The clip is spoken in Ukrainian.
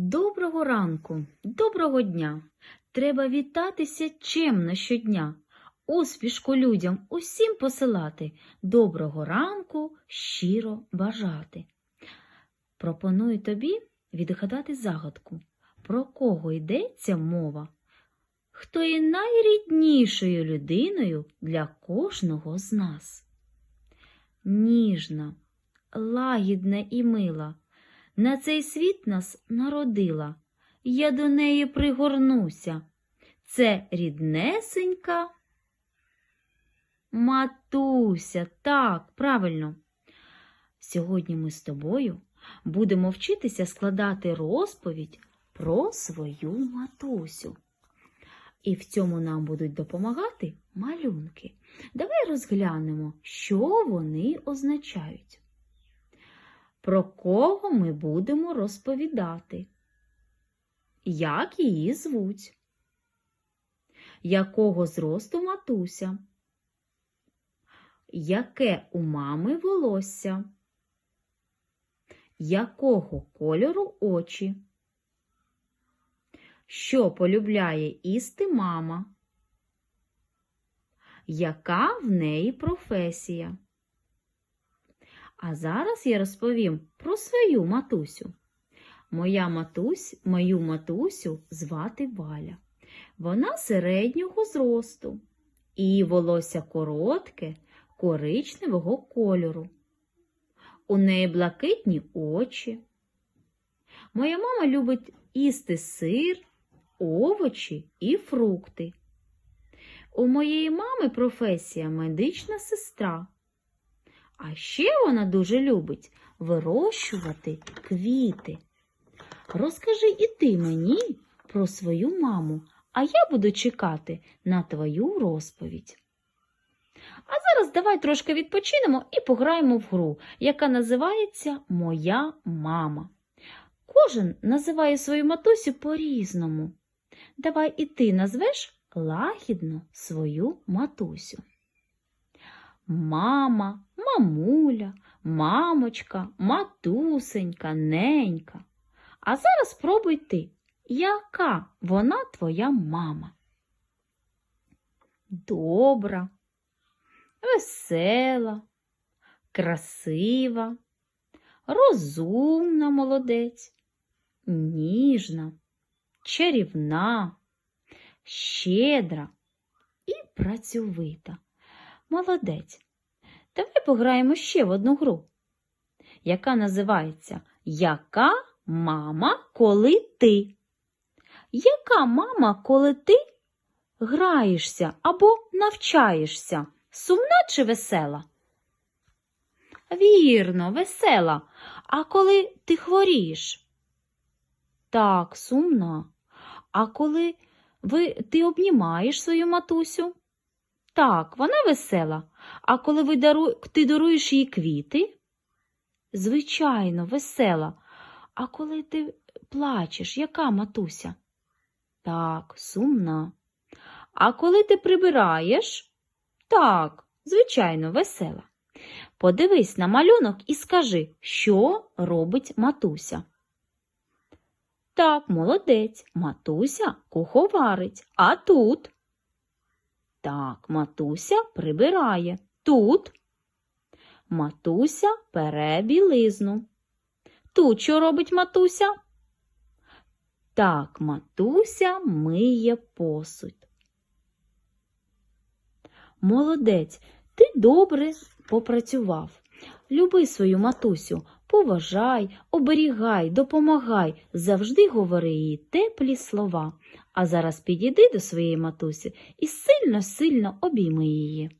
Доброго ранку, доброго дня. Треба вітатися чемно щодня. Успішку людям усім посилати, доброго ранку щиро бажати. Пропоную тобі відгадати загадку, про кого йдеться мова, хто є найріднішою людиною для кожного з нас. Ніжна, лагідна і мила. На цей світ нас народила, я до неї пригорнуся. Це ріднесенька матуся. Так, правильно. Сьогодні ми з тобою будемо вчитися складати розповідь про свою матусю. І в цьому нам будуть допомагати малюнки. Давай розглянемо, що вони означають. Про кого ми будемо розповідати? Як її звуть? Якого зросту матуся? Яке у мами волосся? Якого кольору очі? Що полюбляє їсти мама? Яка в неї професія? А зараз я розповім про свою матусю. Моя матусь, мою матусю звати Валя. Вона середнього зросту. Її волосся коротке, коричневого кольору. У неї блакитні очі. Моя мама любить їсти сир, овочі і фрукти. У моєї мами професія медична сестра. А ще вона дуже любить вирощувати квіти. Розкажи і ти мені про свою маму, а я буду чекати на твою розповідь. А зараз давай трошки відпочинемо і пограємо в гру, яка називається Моя мама. Кожен називає свою матусю по-різному. Давай і ти назвеш лагідно свою матусю. Мама, мамуля, мамочка, матусенька, ненька. А зараз спробуй ти, яка вона твоя мама? Добра, весела, красива, розумна молодець, ніжна, чарівна, щедра і працьовита. Молодець. Давай пограємо ще в одну гру, яка називається Яка мама, коли ти? Яка мама, коли ти граєшся або навчаєшся? Сумна чи весела? Вірно, весела. А коли ти хворієш? Так, сумна. А коли ви, ти обнімаєш свою матусю? Так, вона весела. А коли ви дару... ти даруєш їй квіти? Звичайно, весела. А коли ти плачеш, яка матуся? Так, сумна. А коли ти прибираєш? Так, звичайно, весела. Подивись на малюнок і скажи, що робить матуся. Так, молодець, матуся куховарить. А тут? Так, матуся прибирає. Тут матуся пере білизну. Тут що робить матуся? Так, матуся миє посуд. Молодець, ти добре попрацював. Люби свою матусю, поважай, оберігай, допомагай, завжди говори їй теплі слова. А зараз підійди до своєї матусі і сильно-сильно обійми її.